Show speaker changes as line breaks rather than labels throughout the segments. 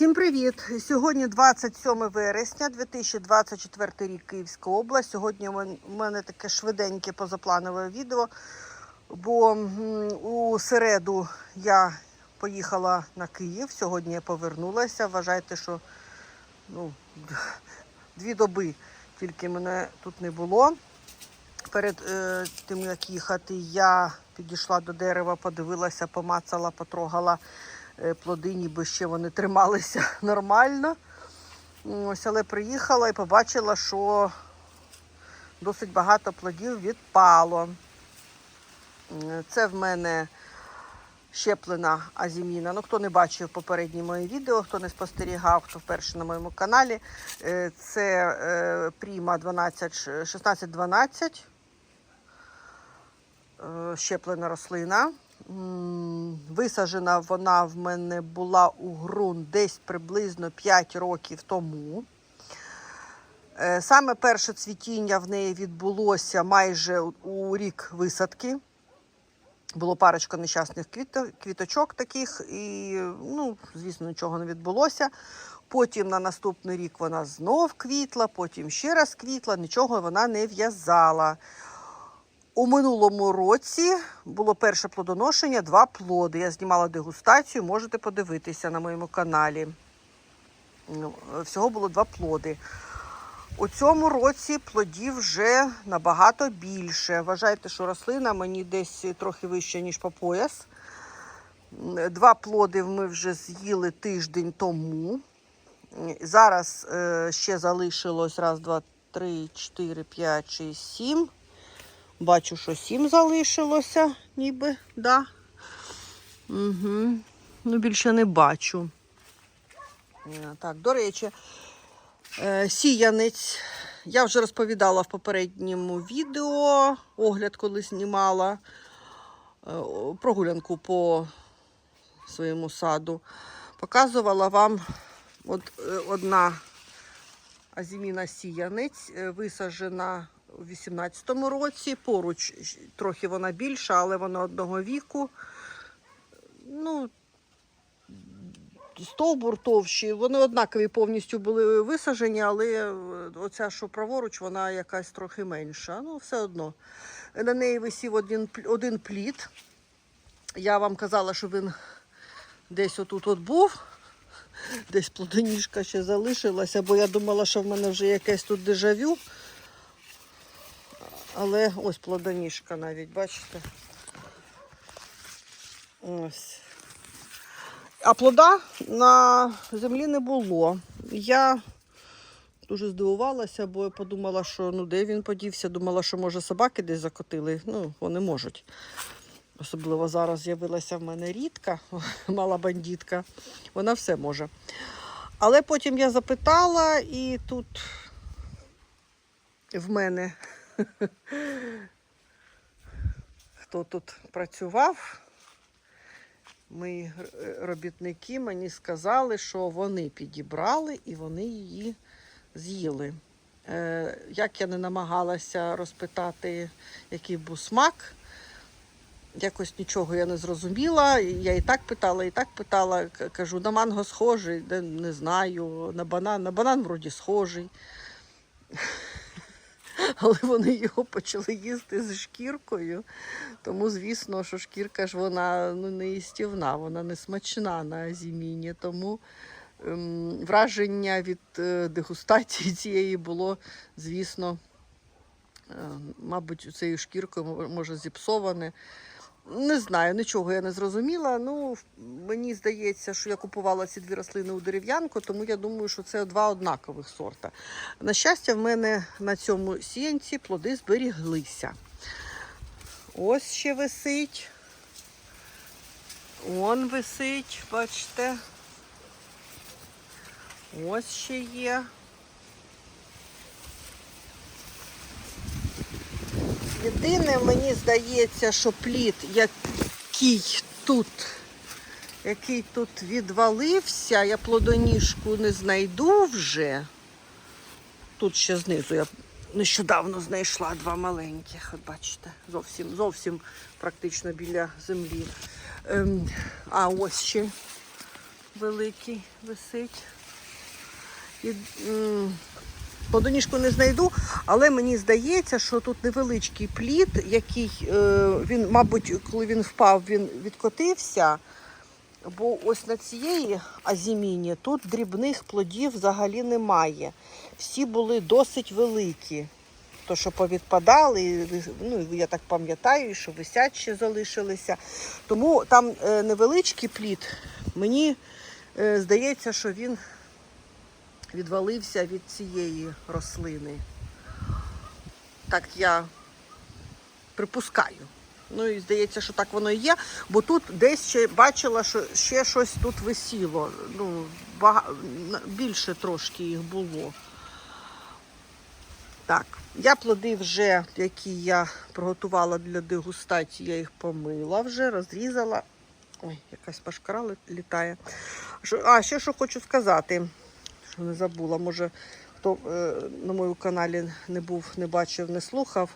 Всім привіт! Сьогодні 27 вересня 2024 рік Київська область. Сьогодні у мене таке швиденьке позапланове відео, бо у середу я поїхала на Київ. Сьогодні я повернулася. Вважайте, що ну, дві доби тільки мене тут не було. Перед е, тим як їхати, я підійшла до дерева, подивилася, помацала, потрогала плоди, ніби ще вони трималися нормально. Ось, але приїхала і побачила, що досить багато плодів відпало. Це в мене щеплена азіміна. Ну, хто не бачив попередні мої відео, хто не спостерігав, хто вперше на моєму каналі. е, Це е, Пріма 12, 1612. е, Щеплена рослина. Висаджена вона в мене була у ґрунт десь приблизно 5 років тому. Е, Саме перше цвітіння в неї відбулося майже у рік висадки. Було парочка нещасних квіточок таких, і, ну, звісно, нічого не відбулося. Потім на наступний рік вона знов квітла, потім ще раз квітла, нічого вона не в'язала. У минулому році було перше плодоношення, два плоди. Я знімала дегустацію, можете подивитися на моєму каналі. Ну, Всього було два плоди. У цьому році плодів вже набагато більше. Вважайте, що рослина мені десь трохи вища, ніж по пояс. Два плоди ми вже з'їли тиждень тому. Зараз е, ще залишилось раз, два, три, чотири, п'ять, шість, сім. Бачу, що сім залишилося, ніби, да. Угу. Ну, більше не бачу. Е, Так, до речі, е, сіянець. Я вже розповідала в попередньому відео, огляд, коли знімала е, прогулянку по своєму саду. Показувала вам от, одна азіміна сіянець, висаджена у 18-му році. Поруч трохи вона більша, але вона одного віку. Ну, стовбур товщий. Вони однакові повністю були висаджені, але е, оця, що праворуч, вона якась трохи менша. Ну, все одно. На неї висів один, один плід. Я вам казала, що він десь отут от був. Десь плодоніжка ще залишилася, бо я думала, що в мене вже якесь тут дежавю. Але ось плодоніжка навіть, бачите? Ось. А плода на землі не було. Я дуже здивувалася, бо я подумала, що ну де він подівся. Думала, що може собаки десь закотили. Ну, вони можуть. Особливо зараз з'явилася в мене рідка, мала бандітка. Вона все може. Але потім я запитала, і тут в мене хто тут працював, мої робітники мені сказали, що вони підібрали і вони її з'їли. Е, як я не намагалася розпитати, який був смак, якось нічого я не зрозуміла. Я і так питала, і так питала. Кажу, на манго схожий, не знаю, на банан, на банан вроді схожий. Але вони його почали їсти з шкіркою. Тому, звісно, що шкірка ж вона ну, не їстівна, вона не смачна на азіміні. Тому ем, враження від е, дегустації цієї було, звісно, е, мабуть, цією шкіркою може зіпсоване. Не знаю, нічого я не зрозуміла. Ну, мені здається, що я купувала ці дві рослини у дерев'янку, тому я думаю, що це два однакових сорта. На щастя, в мене на цьому сіянці плоди зберіглися. Ось ще висить. Он висить, бачите. Ось ще є. Єдине, мені здається, що плід, який тут, який тут відвалився, я плодоніжку не знайду вже. Тут ще знизу я нещодавно знайшла два маленьких. От бачите, зовсім, зовсім практично біля землі. Ем, а ось ще великий висить. І, Плодоніжку не знайду, але мені здається, що тут невеличкий плід, який е, він, мабуть, коли він впав, він відкотився. Бо ось на цієї азіміні тут дрібних плодів взагалі немає. Всі були досить великі. То, що повідпадали, ну, я так пам'ятаю, що висять ще залишилися. Тому там е, невеличкий плід. Мені е, здається, що він відвалився від цієї рослини. Так я припускаю. Ну і здається, що так воно і є, бо тут десь ще бачила, що ще щось тут висіло. Ну, бага... більше трошки їх було. Так, я плоди вже, які я приготувала для дегустації, я їх помила вже, розрізала. Ой, якась пашкара літає. А, ще що хочу сказати, не забула. Може, хто е, на моєму каналі не був, не бачив, не слухав.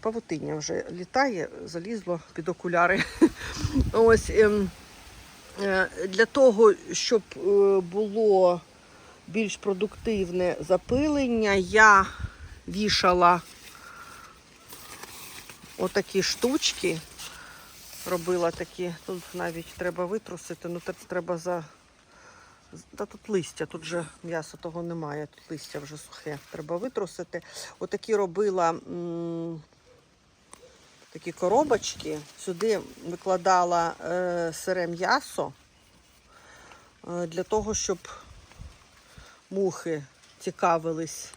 Павутиння вже літає, залізло під окуляри. Ось ем, е, для того, щоб е, було більш продуктивне запилення, я вішала отакі штучки. Робила такі, тут навіть треба витрусити, ну треба за. Та тут листя, тут же м'яса того немає, тут листя вже сухе, треба витрусити. Отакі робила м, такі коробочки. Сюди викладала е, сире м'ясо е, для того, щоб мухи цікавились.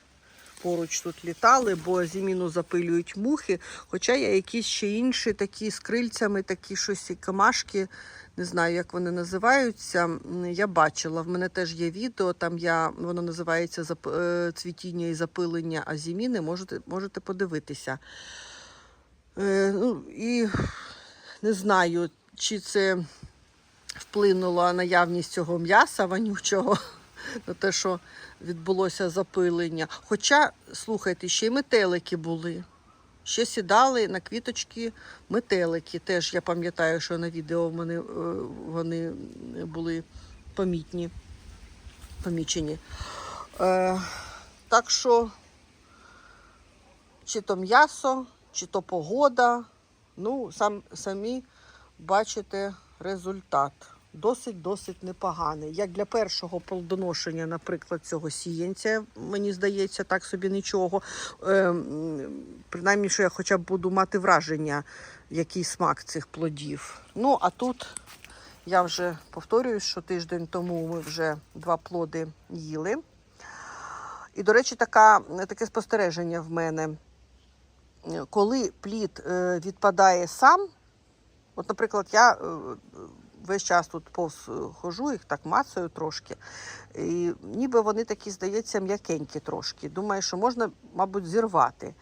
Поруч тут літали, бо зіміну запилюють мухи. Хоча є якісь ще інші такі з крильцями, такі щось і камашки, не знаю, як вони називаються. Я бачила. В мене теж є відео, там я, воно називається е, цвітіння і запилення азіміни. Можете, можете подивитися. Е, ну, і не знаю, чи це вплинула наявність цього м'яса вонючого на те, що відбулося запилення. Хоча, слухайте, ще й метелики були. Ще сідали на квіточки метелики. Теж я пам'ятаю, що на відео в мене е, вони були помітні, помічені. Е, так що, чи то м'ясо, чи то погода. Ну, сам, самі бачите результат. Досить-досить непоганий. Як для першого плодоношення, наприклад, цього сіянця, мені здається, так собі нічого. Ем, принаймні, що я хоча б буду мати враження, який смак цих плодів. Ну, а тут я вже повторюю, що тиждень тому ми вже два плоди їли. І, до речі, така, таке спостереження в мене. Е, Коли плід е, відпадає сам, от, наприклад, я е, весь час тут повз е, хожу, їх так мацаю трошки. І ніби вони такі, здається, м'якенькі трошки. Думаю, що можна, мабуть, зірвати.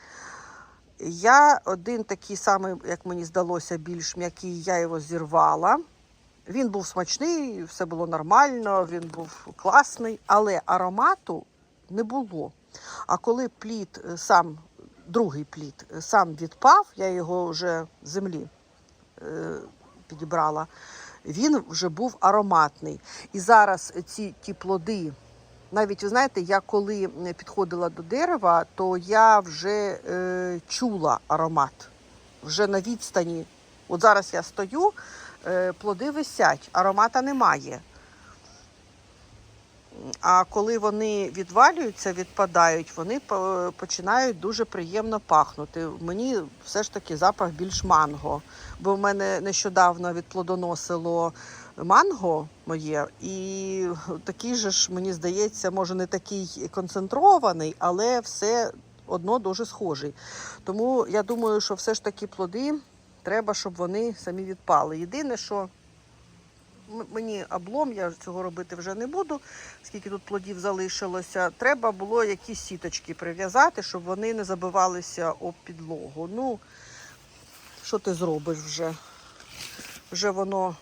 Я один такий самий, як мені здалося, більш м'який, я його зірвала. Він був смачний, все було нормально, він був класний, але аромату не було. А коли плід е, сам, другий плід, е, сам відпав, я його вже з землі е, підібрала, він вже був ароматний. І зараз ці ті плоди, навіть ви знаєте, я коли підходила до дерева, то я вже е, чула аромат. Вже на відстані. От зараз я стою, е, плоди висять, аромата немає. А коли вони відвалюються, відпадають, вони починають дуже приємно пахнути. Мені все ж таки запах більш манго. Бо в мене нещодавно відплодоносило манго моє, і такий же ж, мені здається, може не такий концентрований, але все одно дуже схожий. Тому я думаю, що все ж таки плоди треба, щоб вони самі відпали. Єдине, що мені облом, я цього робити вже не буду, скільки тут плодів залишилося. Треба було якісь сіточки прив'язати, щоб вони не забивалися об підлогу. Ну, що ти зробиш вже? Вже воно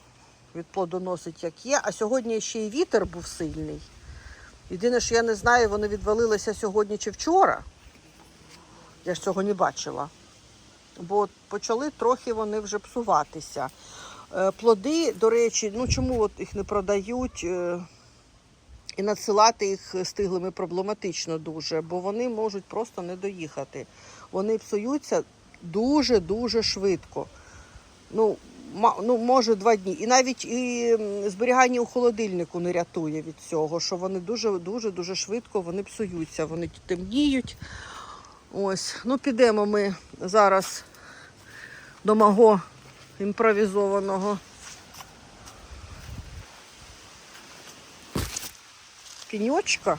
відплодоносить, як є. А сьогодні ще й вітер був сильний. Єдине, що я не знаю, вони відвалилися сьогодні чи вчора. Я ж цього не бачила. Бо почали трохи вони вже псуватися. Е, Плоди, до речі, ну чому от їх не продають е, і надсилати їх стиглими проблематично дуже, бо вони можуть просто не доїхати. Вони псуються дуже-дуже швидко. Ну, ну, може два дні. І навіть і зберігання у холодильнику не рятує від цього, що вони дуже дуже дуже швидко вони псуються, вони темніють. Ось, ну підемо ми зараз до мого імпровізованого. Піньочка.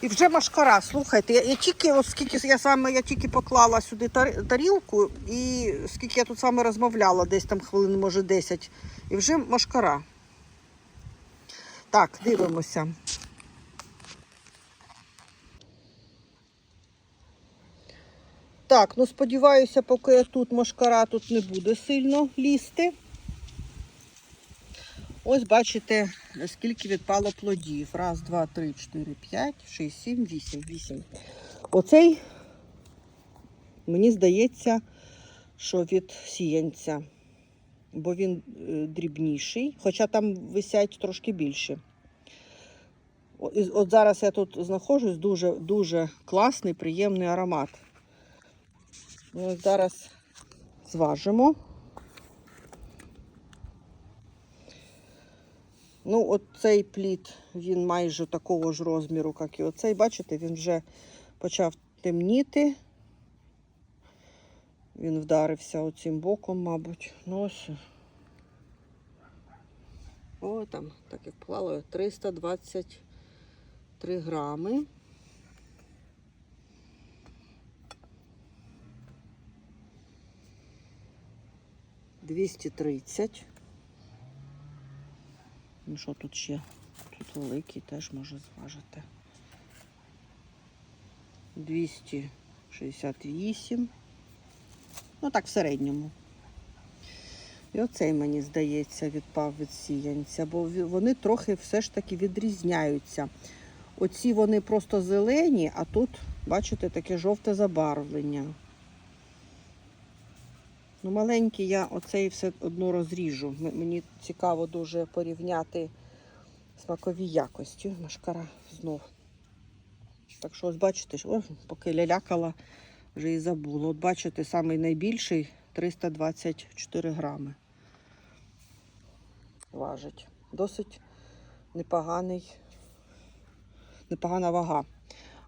І вже машкара. Слухайте, я, я тільки, оскільки я саме я тільки поклала сюди тар- тарілку, і скільки я тут саме розмовляла, десь там хвилин, може 10, і вже машкара. Так, дивимося. Так, ну сподіваюся, поки я тут машкара тут не буде сильно лізти. Ось бачите, скільки відпало плодів. Раз, два, три, чотири, п'ять, шість, сім, вісім. Вісім. Оцей, мені здається, що від сіянця, бо він е, дрібніший, хоча там висять трошки більше. От зараз я тут знаходжусь, дуже, дуже класний, приємний аромат. Ну, Ось зараз зважимо. Ну, от цей плід, він майже такого ж розміру, як і оцей. Бачите, він вже почав темніти. Він вдарився оцим боком, мабуть. Ну ось. О, там, так як плаває, 323 грами. Двісті тридцять. Ну що тут ще? Тут великий теж може зважити. 268. Ну так, в середньому. І оцей, мені здається, відпав від сіянця, бо вони трохи все ж таки відрізняються. Оці вони просто зелені, а тут, бачите, таке жовте забарвлення. Ну, маленький я оцей все одно розріжу. Мені цікаво дуже порівняти смакові якості. Машкара знов. Так що, ось бачите, що- о, поки лялякала, вже і забула. От бачите, самий найбільший 324 грами. Важить. Досить непоганий, непогана вага.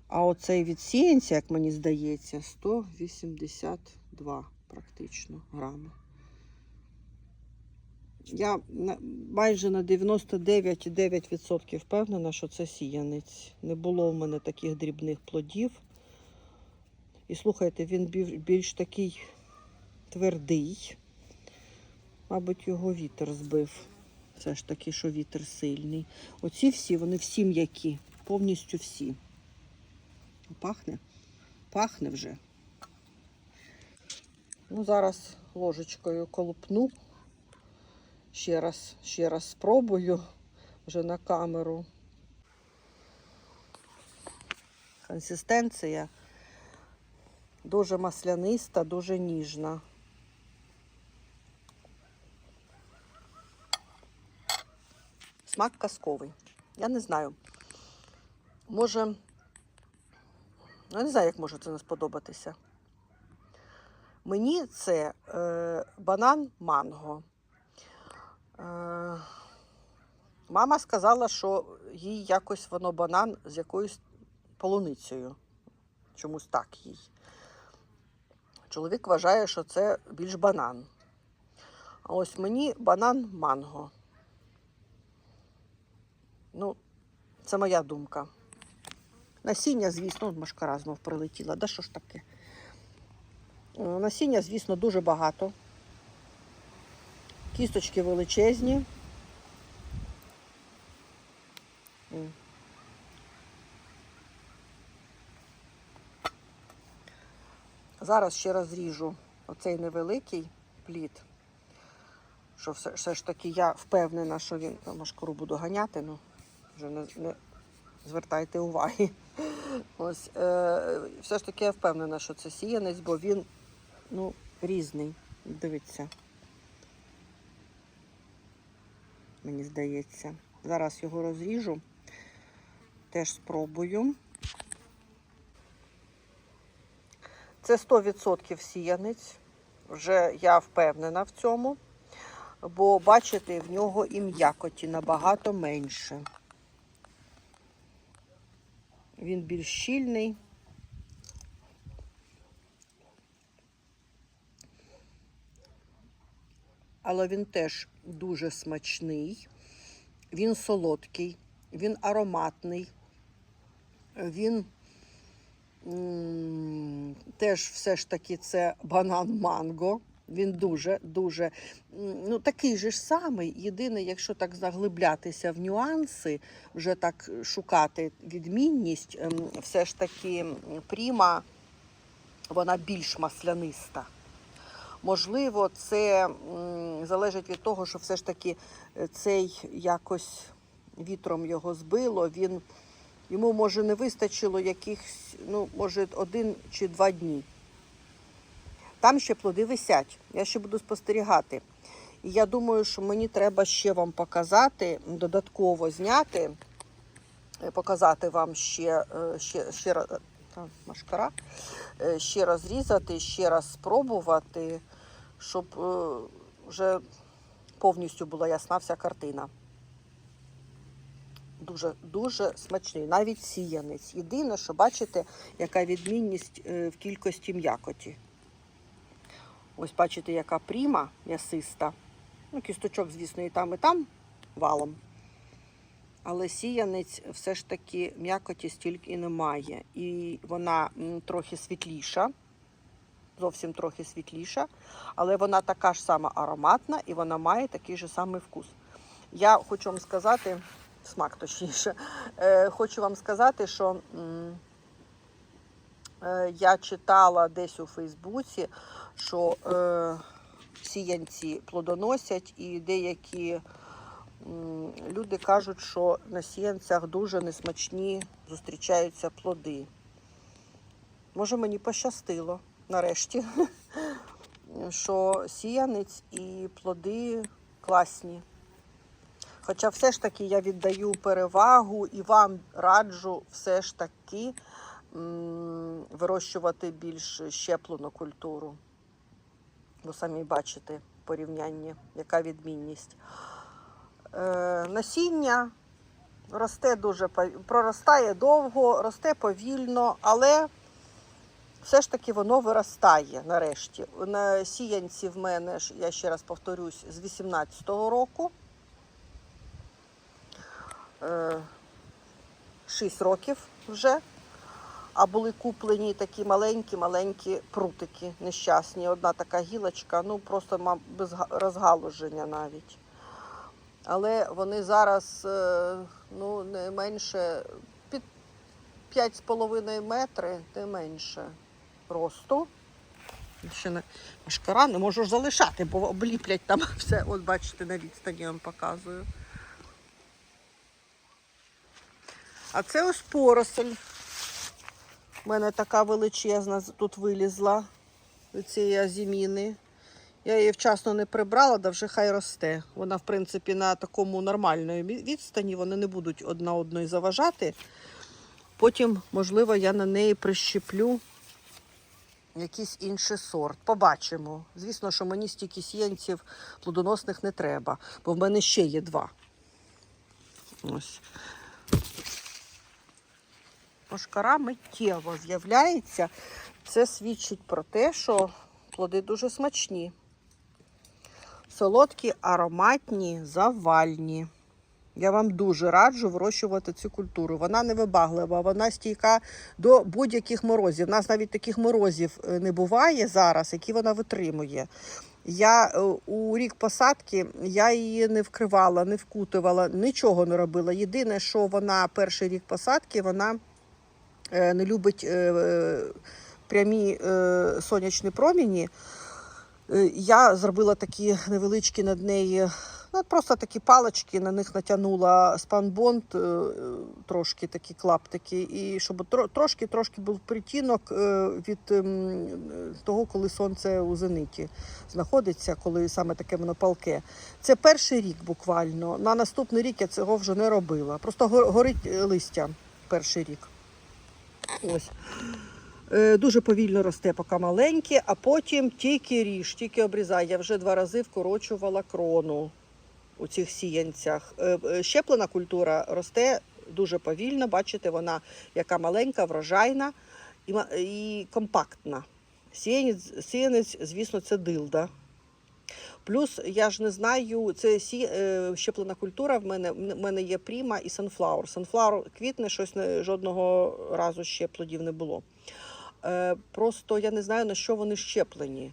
А оцей від сіянця, як мені здається, 182 практично грами. Я майже на 99,9% впевнена, що це сіянець. Не було в мене таких дрібних плодів. І слухайте, він більш такий твердий. Мабуть, його вітер збив. Все ж таки, що вітер сильний. Оці всі, вони всі м'які, повністю всі. Пахне? Пахне вже. Ну, зараз ложечкою колупну. Ще раз, ще раз спробую вже на камеру. Консистенція дуже масляниста, дуже ніжна. Смак казковий. Я не знаю. Може, я не знаю, як може це не сподобатися. Мені це е, банан манго. Е, мама сказала, що їй якось воно банан з якоюсь полуницею. Чомусь так їй. Чоловік вважає, що це більш банан. А ось мені банан манго. Ну, це моя думка. Насіння, звісно, машкара знов прилетіла. Да що ж таке? Е, Насіння, звісно, дуже багато. Кісточки величезні. Зараз ще розріжу оцей невеликий плід. Що все, все ж таки я впевнена, що він на машкару буду ганяти, ну вже не, не звертайте уваги. Ось, е, все ж таки я впевнена, що це сіянець, бо він Ну, різний, дивіться. Мені здається. Зараз його розріжу, теж спробую. Це 100% сіянець, вже я впевнена в цьому, бо, бачите, в нього і м'якоті набагато менше. Він більш щільний. Але він теж дуже смачний. Він солодкий, він ароматний, він теж все ж таки це банан манго. Він дуже, дуже ну, такий же ж самий. Єдине, якщо так заглиблятися в нюанси, вже так шукати відмінність, ем, все ж таки пріма, вона більш масляниста. Можливо, це залежить від того, що все ж таки е, цей якось вітром його збило. Він йому може не вистачило якихось, ну, може, один чи два дні. Там ще плоди висять. Я ще буду спостерігати. І я думаю, що мені треба ще вам показати, додатково зняти, е, показати вам ще, е, ще, ще машкара, е, ще розрізати, ще раз спробувати, щоб е, вже повністю була ясна вся картина. Дуже дуже смачний, навіть сіянець. Єдине, що бачите, яка відмінність е, в кількості м'якоті. Ось бачите, яка пріма м'ясиста. Ну, кісточок, звісно, і там, і там валом. Але сіянець все ж таки м'якоті стільки немає. І вона трохи світліша, зовсім трохи світліша, але вона така ж сама ароматна і вона має такий же самий вкус. Я хочу вам сказати, смак точніше, е, хочу вам сказати, що е, я читала десь у Фейсбуці, що е, сіянці плодоносять і деякі люди кажуть, що на сіянцях дуже несмачні зустрічаються плоди. Може, мені пощастило нарешті, що сіянець і плоди класні. Хоча все ж таки я віддаю перевагу і вам раджу все ж таки вирощувати більш щеплену культуру. Бо самі бачите порівняння, яка відмінність. Е, насіння росте дуже проростає довго, росте повільно, але все ж таки воно виростає нарешті. На сіянці в мене, ж, я ще раз повторюсь, з 18-го року. 6 років вже. А були куплені такі маленькі-маленькі прутики нещасні. Одна така гілочка, ну просто без розгалуження навіть. Але вони зараз е, ну, не менше під 5,5 метри, не менше росту. Ще не машкара не можу залишати, бо обліплять там все. От бачите, на відстані я вам показую. А це ось поросель. У мене така величезна тут вилізла від цієї азіміни. Я її вчасно не прибрала, да вже хай росте. Вона, в принципі, на такому нормальної відстані, вони не будуть одна одної заважати. Потім, можливо, я на неї прищеплю якийсь інший сорт. Побачимо. Звісно, що мені стільки сіянців плодоносних не треба, бо в мене ще є два. Ось. Мошкара миттєво з'являється. Це свідчить про те, що плоди дуже смачні. Солодкі, ароматні, завальні. Я вам дуже раджу вирощувати цю культуру. Вона не вибаглива, вона стійка до будь-яких морозів. У нас навіть таких морозів е, не буває зараз, які вона витримує. Я е, у рік посадки я її не вкривала, не вкутувала, нічого не робила. Єдине, що вона перший рік посадки, вона е, не любить прямі сонячні проміні. Е, Я зробила такі невеличкі над неї Ну, просто такі палички, на них натягнула спанбонд, е, трошки такі клаптики, і щоб трошки трошки був притінок е, від ем, того, коли сонце у зениті знаходиться, коли саме таке воно палке. Це перший рік буквально. На наступний рік я цього вже не робила. Просто го- горить листя перший рік. Ось. Е, Дуже повільно росте, поки маленьке, а потім тільки ріж, тільки обрізай. Я вже два рази вкорочувала крону у цих сіянцях. Е, е, Щеплена культура росте дуже повільно. Бачите, вона яка маленька, врожайна і, компактна. Сіянець, сіянець, звісно, це дилда. Плюс я ж не знаю, це сі, щеплена культура. В мене, в мене є пріма і санфлаур. Санфлаур квітне, щось не, жодного разу ще плодів не було. Е, просто я не знаю, на що вони щеплені.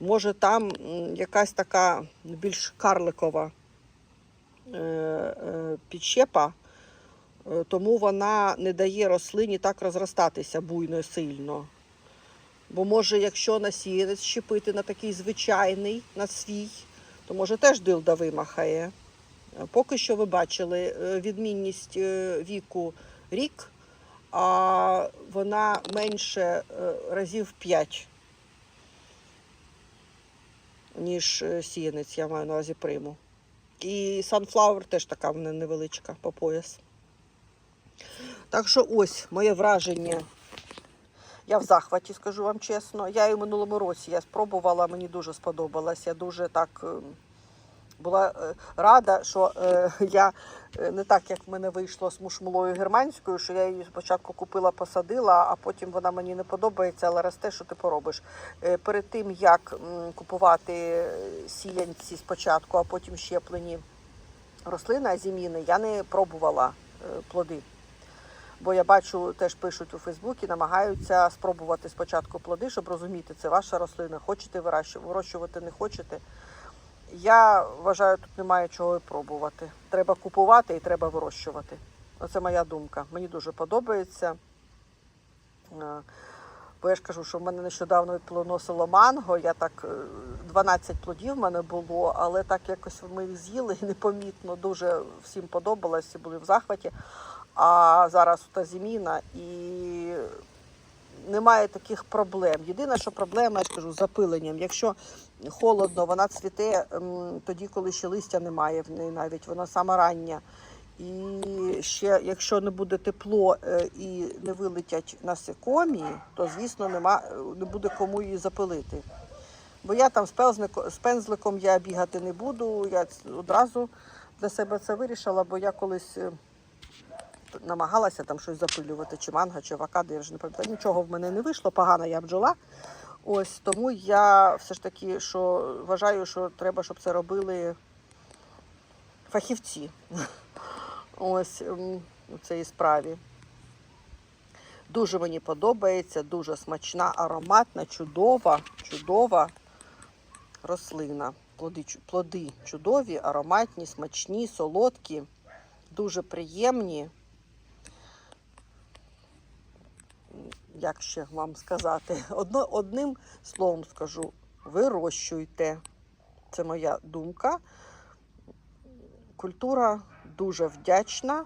Може, там якась така більш карликова е, е, підщепа, тому вона не дає рослині так розростатися буйно і сильно. Бо може, якщо насіянець щепити на такий звичайний, на свій, то може теж дилда вимахає. Поки що ви бачили відмінність віку рік, а вона менше е, разів 5, ніж е, сіянець, я маю на увазі приму. І Sunflower теж така в мене невеличка по пояс. Так що ось моє враження. Я в захваті, скажу вам чесно. Я і в минулому році я спробувала, мені дуже сподобалось. Я дуже так е, була е, рада, що е, я е, не так, як в мене вийшло з мушмулою германською, що я її спочатку купила, посадила, а потім вона мені не подобається, але росте, що ти поробиш. Перед тим, як купувати сіянці спочатку, а потім щеплені рослини азіміни, я не пробувала плоди. Бо я бачу, теж пишуть у Фейсбуці, намагаються спробувати спочатку плоди, щоб розуміти, це ваша рослина, хочете вирощувати, не хочете. Я вважаю, тут немає чого і пробувати. Треба купувати і треба вирощувати. Оце моя думка. Мені дуже подобається. Е, Бо я ж кажу, що в мене нещодавно плодоносило манго. Я так е, 12 плодів в мене було, але так якось ми їх з'їли і непомітно. Дуже всім подобалось, всі були в захваті. А зараз та зиміна і немає таких проблем. Єдине, що проблема, я ж кажу, з запиленням. Якщо холодно, вона цвіте тоді, коли ще листя немає в неї навіть, вона сама рання. І ще, якщо не буде тепло е, і не вилетять насекомі, то звісно нема, не буде кому її запилити. Бо я там з, пензликом, я бігати не буду. Я одразу для себе це вирішила, бо я колись е, намагалася там щось запилювати, чи манго, чи авокадо, я вже не пам'ятаю. Нічого в мене не вийшло, погана я бджола. Ось тому я все ж таки що вважаю, що треба, щоб це робили фахівці. Ось у цій справі. Дуже мені подобається, дуже смачна, ароматна, чудова, чудова рослина. Плоди, плоди чудові, ароматні, смачні, солодкі, дуже приємні. Як ще вам сказати? Одно, одним словом скажу: вирощуйте. Це моя думка. Культура дуже вдячна.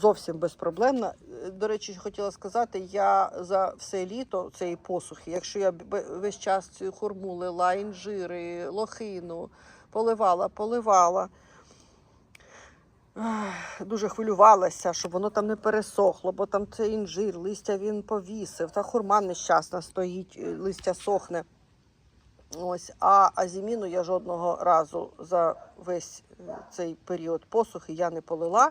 Зовсім безпроблемна. Е, До речі, хотіла сказати, я за все літо цієї посухи, якщо я весь час цю хурму лила, інжири, лохину, поливала, поливала. Дуже хвилювалася, щоб воно там не пересохло, бо там цей інжир, листя він повісив, та хурма нещасна стоїть, е, листя сохне. Ось, а азіміну я жодного разу за весь е, цей період посухи я не полила,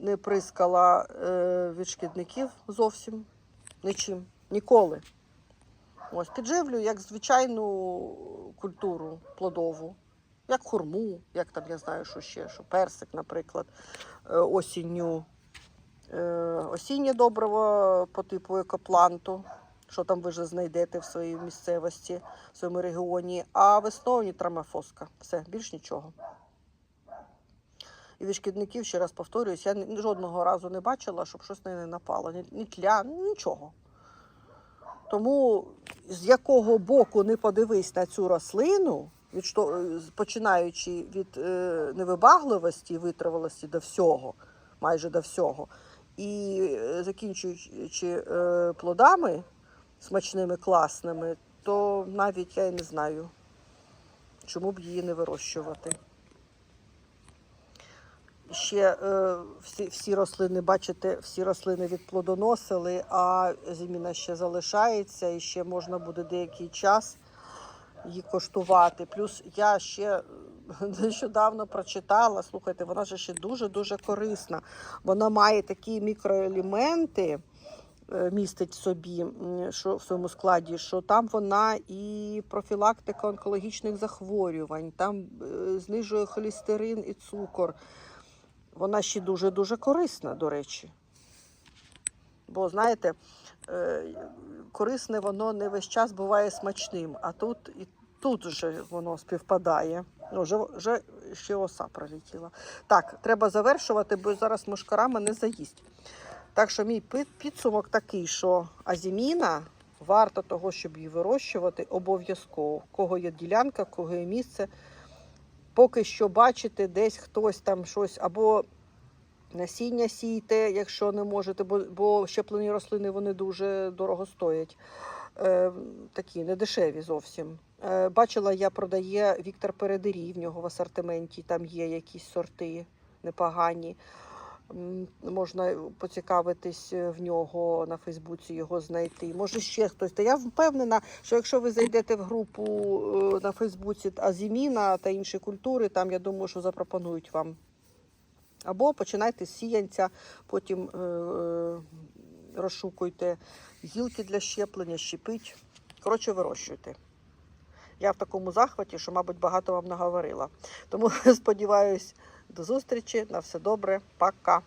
не прискала е, від шкідників зовсім нічим. Ніколи. Ось підживлю як звичайну культуру плодову, як хурму, як там я знаю, що ще, що персик, наприклад, е, осінню. Е, осіннє добриво по типу екопланту, що там ви вже знайдете в своїй місцевості, в своєму регіоні, а весною нітрамофоска. Все, більш нічого. І від шкідників, ще раз повторююсь, я жодного разу не бачила, щоб щось на неї напало. Ні, ні тля, нічого. Тому з якого боку не подивись на цю рослину, відшто... е, починаючи від е, невибагливості витривалості до всього, майже до всього, і е, закінчуючи е, плодами смачними, класними, то навіть я і не знаю, чому б її не вирощувати. Ще е, всі, всі рослини, бачите, всі рослини відплодоносили, а зиміна ще залишається і ще можна буде деякий час її коштувати. Плюс я ще е, нещодавно прочитала, слухайте, вона ж ще дуже-дуже корисна. Вона має такі мікроелементи, е, містить собі що в своєму складі, що там вона і профілактика онкологічних захворювань, там е, знижує холестерин і цукор. Вона ще дуже-дуже корисна, до речі. Бо, знаєте, корисне воно не весь час буває смачним, а тут і тут вже воно співпадає. Ну, вже, вже ще оса пролетіла. Так, треба завершувати, бо зараз мушкара мене заїсть. Так що мій підсумок такий, що азіміна варто того, щоб її вирощувати обов'язково. Кого є ділянка, кого є місце. Поки що бачите, десь хтось там щось або насіння сійте, якщо не можете, бо, бо щеплені рослини вони дуже дорого стоять. Е, такі недешеві зовсім. Е, бачила, я продає Віктор Передирій, в нього в асортименті там є якісь сорти непогані. Можна поцікавитись е, в нього на Фейсбуці, його знайти. Може ще хтось. Та я впевнена, що якщо ви зайдете в групу е, на Фейсбуці Азіміна та інші культури, там я думаю, що запропонують вам. Або починайте з сіянця, потім е, е, розшукуйте гілки для щеплення, щепіть. Коротше, вирощуйте. Я в такому захваті, що, мабуть, багато вам наговорила. Тому сподіваюсь, до зустрічі. На все добре. Пока.